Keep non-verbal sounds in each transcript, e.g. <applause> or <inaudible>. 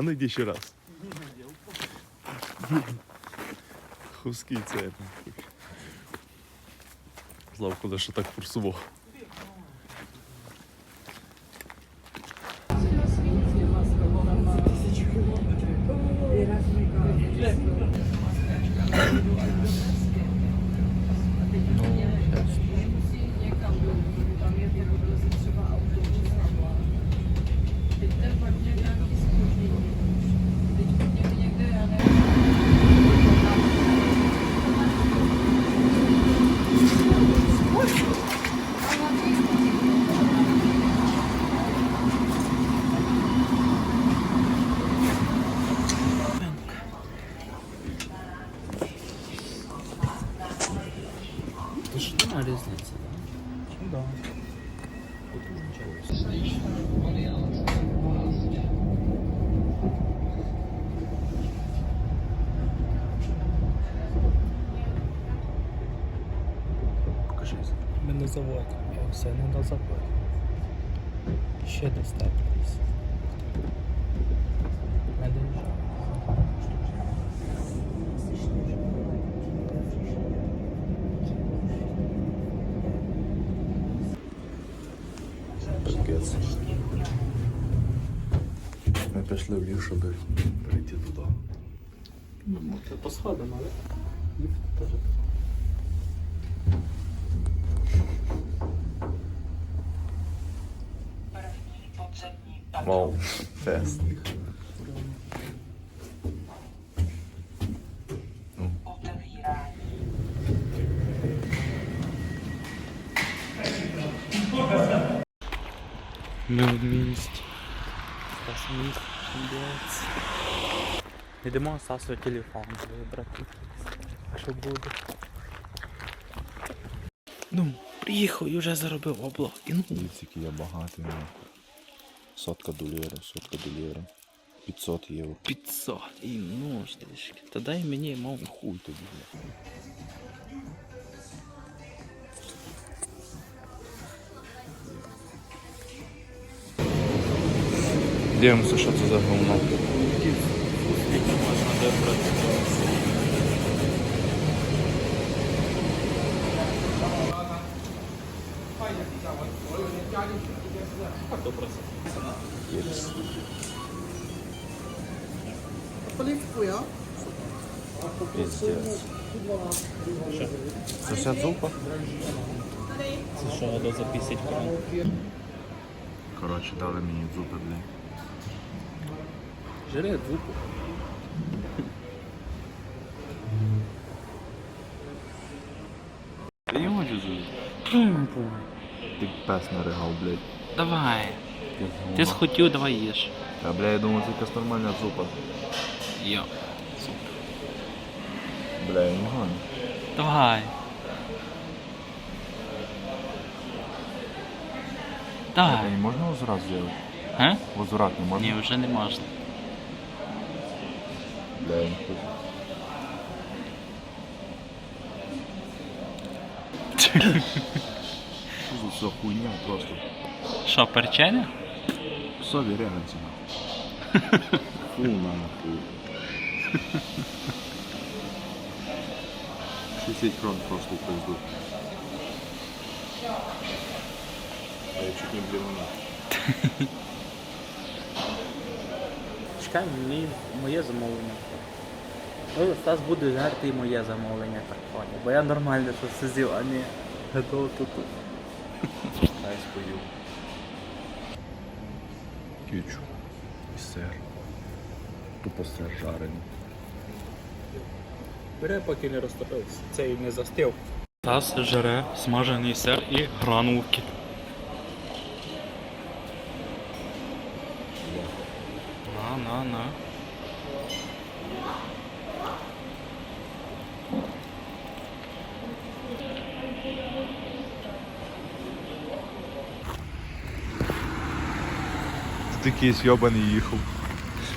А ну йди ще раз. Хуский це. Славко, куда що так форсував. Ми на заводі. Я все не на заводі. Ще десь там десь. Ми доїжджаємо. Пиздец. Ми пішли в ліс, щоб перейти туди. Це по сходам, але ліфт теж. Вау, фест. Місті. Стас міст, чемпіонець. Йдемо Стасу телефон вибрати. Що буде? Ну, приїхав і вже заробив облог. І ну. Дивіться, який я багатий. нахуй. Сотка долєра, сотка долєра. 500 євро. 500 і ну трішки. Та дай мені мов. Хуй тобі. Дивимося, що це за говно. Можна вибрати? Піздець. Це вся зупа? Це що, до за 50 крон? Коротше, дали мені зупи, блядь. Жире двупу. Ти його жузу? Ти пес наригав, блядь. Давай. Ти схотів, давай їж. Та, бля, я думав, це якась нормальна зупа. Йо. Бля, я не гоню. Давай. Давай. Бля, не можна возврат зробити? А? Возврат не можна? Ні, вже не можна. Бля, я не хочу. Що за все хуйня просто? Що, перченя? Сові реганці <laughs> Фу нахуй. 60 крон просто пизду. А я чуть не блівана. <laughs> Чекай, мені моє замовлення. Ну, Стас буде жарти і моє замовлення, так поняв. Бо я нормально тут сидів, а не готов тут. Спою. Кючу. І сир. Тупо сир жарений. Бере, поки не розтопився. Цей не застив. Тас жере смажений сир і гранулки. На, на, на. Ти якийсь йобаний їхав.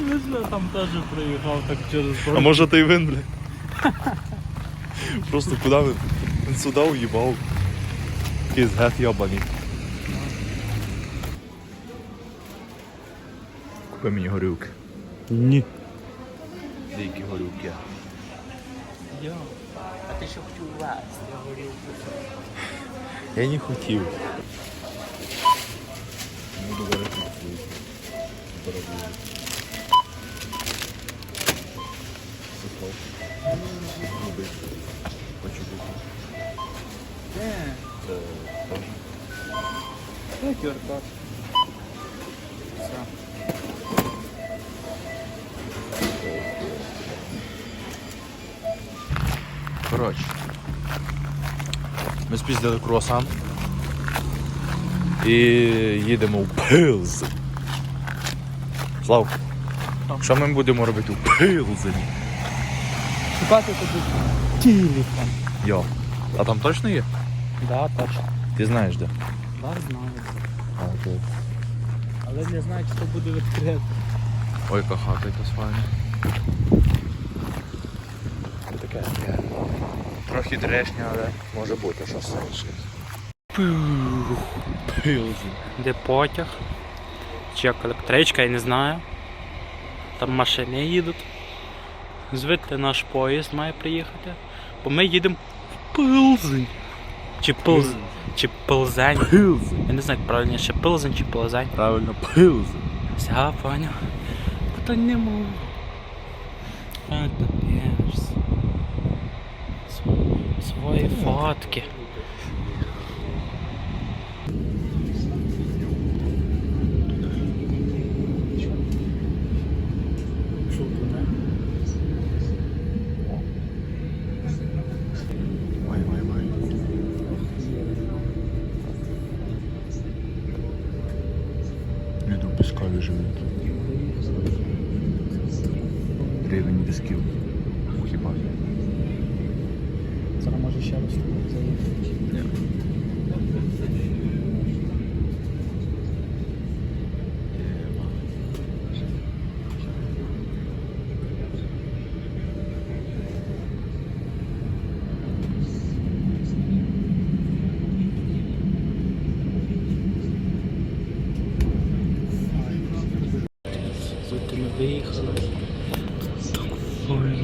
Не знаю, там теж приїхав так через А може ти вин, бля? Просто куди він? Він сюди уїбав. Якийсь гет йобаний. Купи мені горілки. Ні. Дикі горюки. Йо. А ти що хотів вести? Я говорив. Я не хотів. Буду Це Все. Коротше. Ми спіздили круасан. І їдемо в Пилз. Слав, що ми будемо робити у Пилзені? Шукати тобі телефон. Йо. А там точно є? Да, точно. Ти знаєш де? Да, знаю. А, окей. Але не знаю, чи то буде відкрито. Ой, яка хата якась файна. Таке, таке. Трохи дрешня, але може бути щось. Пилзень. Де потяг? Чи як електричка, я не знаю. Там машини їдуть. Звідти наш поїзд має приїхати. Бо ми їдемо в Пилзень. Чи Пилзень. Чи Пилзень. Пилзень. Я не знаю, як правильно, чи Пилзень, чи Пилзень. Правильно, Пилзень. Все, поняв. Питань не п'єшся. Св- Свої фотки. Ой, ой, ой. Люди живуть. Рівень пісків. Хіба? Зараз може ще раз заїхати. Ні. Звідти ми виїхали. Так файно.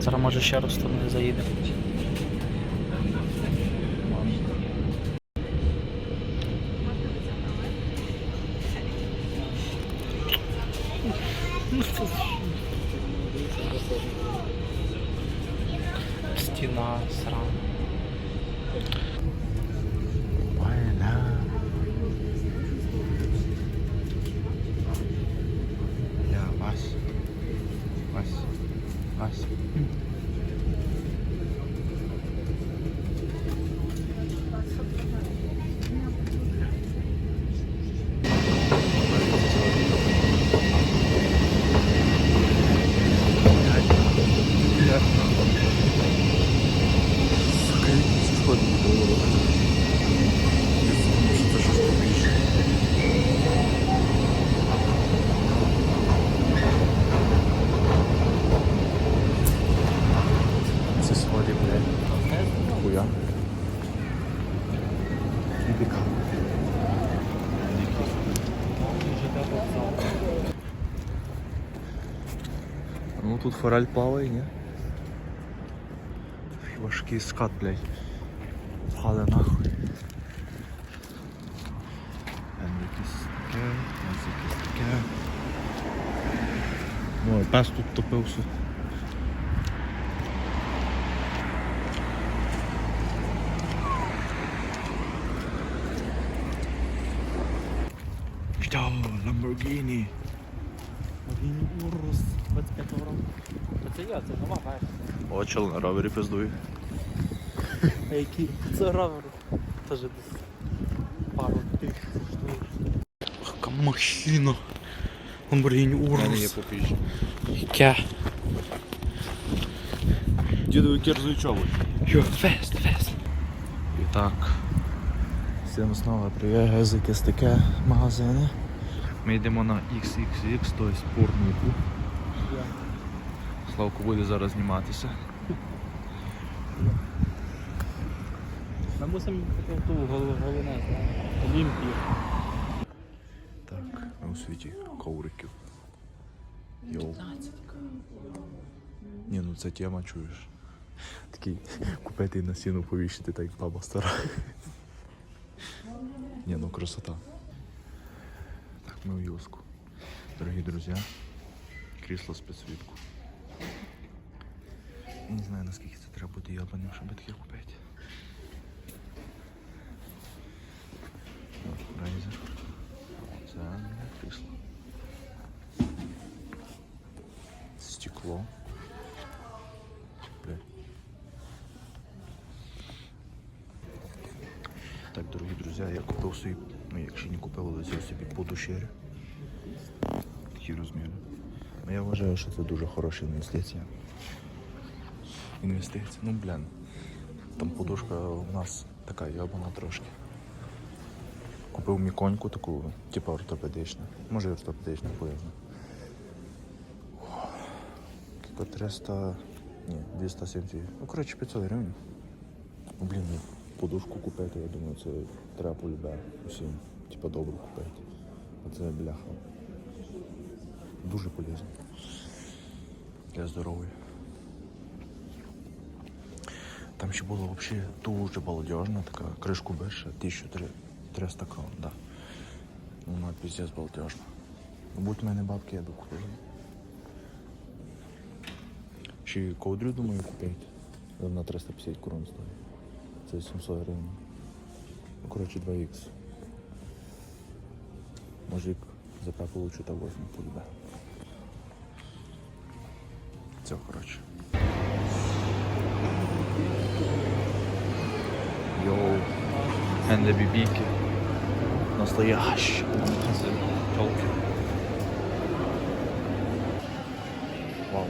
Зараз може ще раз туди заїдемо. Ну форель плаває, ні? Важкий скат, блядь. Пхали нахуй. Там якесь таке, ось якесь таке. Ой, пес тут топився. Йо, Lamborghini. Він урус 25 року. Це я, це нова версія. О, чел на ровері пиздує. А які? Це ровер. Теж десь пару тисяч штук. Машина. Lamborghini Urus. Яке? Дідовий кірзуючовий. Йо, фест, фест. І так. Всім знову привіт, якесь таке магазини. Ми йдемо на XXX, тобто спортнику. Славко буде зараз зніматися. Ми мусимо ту головне, Олімпію. Так. світі ковриків. Йоу. Ні, ну це тема чуєш. Такий купити і на стіну повішити, так баба стара. Ні, ну красота. Так, ми в юску. Дорогі друзі, крісло з підсвітку. Не знаю наскільки це треба бути ябаним, щоб таке купити. Райзер. Це бля, крісло. Стекло. Так, дорогі друзі, я купив собі, ну якщо не купив, але взяв собі подушери. Такі розміри. Ну, я вважаю, що це дуже хороша інвестиція. Інвестиція. Ну, блін. Там подушка у нас така ябана трошки. Купив міконьку таку, типу ортопедичну. Може і ортопедична поясна. Типа 300. Ні, 270. Ну, коротше, 500 гривень. Блін, подушку купити, я думаю, це треба полюбе усім. Типа добру купити. А це бляха. Дуже полезно. Для здоров'я. Там ще було взагалі дуже балдежна така кришку більше, 1300 крон, да. Ну, Вона піздець балдежна. Ну, Будь в мене бабки, я би. Ще й ковдрю, думаю, купити. Вона 350 крон стоїть. Це 700 гривень. Ну, коротше, 2х. Може, як ЗП получу, та возьму полюбе. Все, коротше. Генде бібіки. Настоящі. Толки. Вау.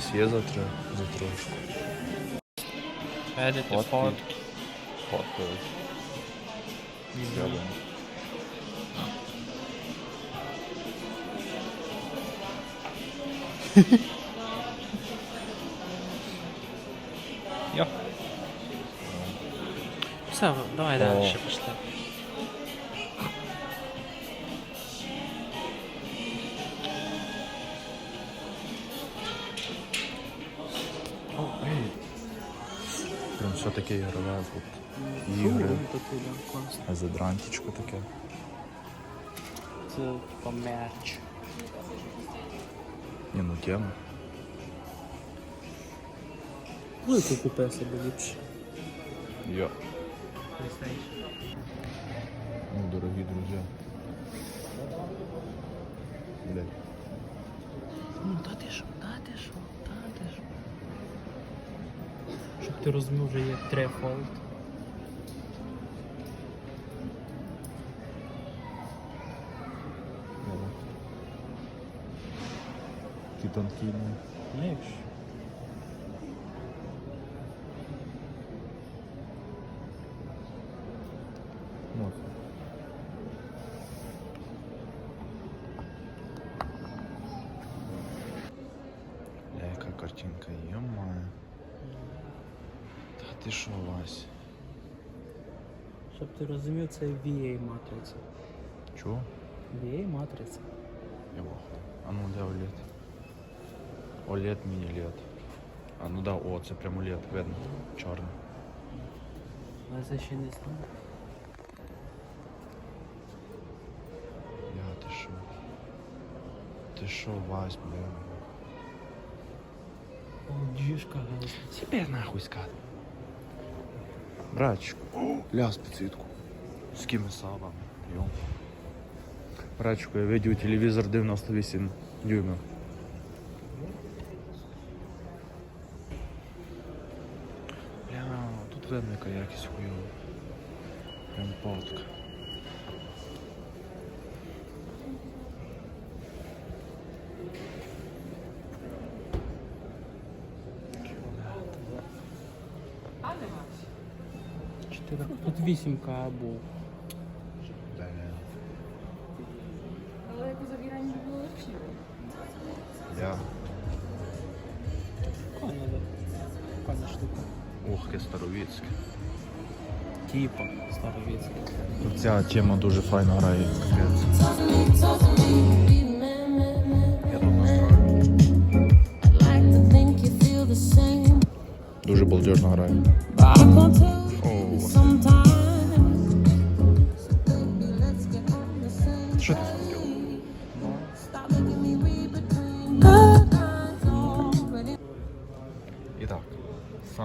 СЄ за, тр... за трошку. Едити Фотки. фотки. Фоткають. Зябано. Все, давай О. далі ще пішли. Прям все таке ігрове тут. Ігри. такий, да, класно. Таке. Це типа мерч. Ні, ну тема. Велику купи собі ліпше. Йо. Ну, дорогі друзі. Блядь. Ну, та ти що, та ти що, та ти що. Щоб ти розумів, вже є трефолд. Ті тонкі, Щоб ти розумів, це VA матриця. Чого? VA матриця. Я вахую. А ну де OLED? OLED, міні-LED. А ну да, о, це прям OLED, видно. Чорний. Але це ще не знаю. Я ти що? Ти що, Вась, бля? О, діжка газна. Тебе нахуй скат. Братчик, ля підсвітку. З сабами? Йо. Я видів телевізор 98 дюймів. Бля, тут видно, яка якість хуйова. Прям. Чотири. Тут 8К був. Ух, яке старовіцьке. Тіпа, старовіцьке. Ця тема дуже файно грає. Дуже балдежно грає.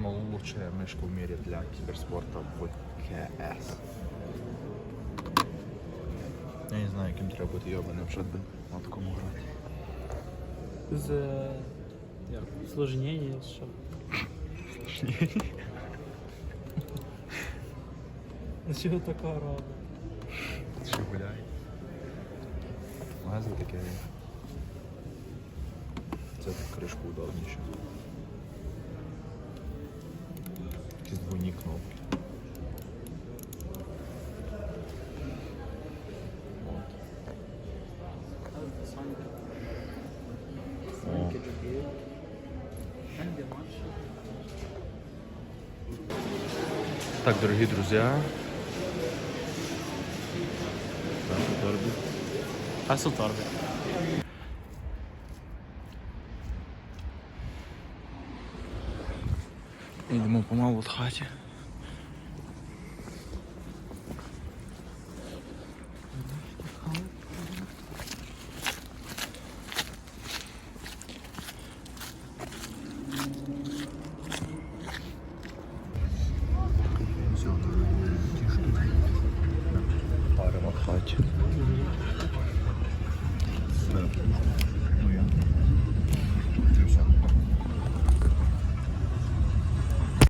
Самая лучшая мышка в мире для киберспорта в КС. Я не знаю, яким треба бути йобаним, щоб на такому грати. З. Як? Сложнення, що? Ну чого така рада? Що гуляй? Магазин таке. Це так кришку удобніше. Якісь двойні кнопки. Так, дорогі друзі. Наша торбі. Песо торби. Йдемо помалу в хаті.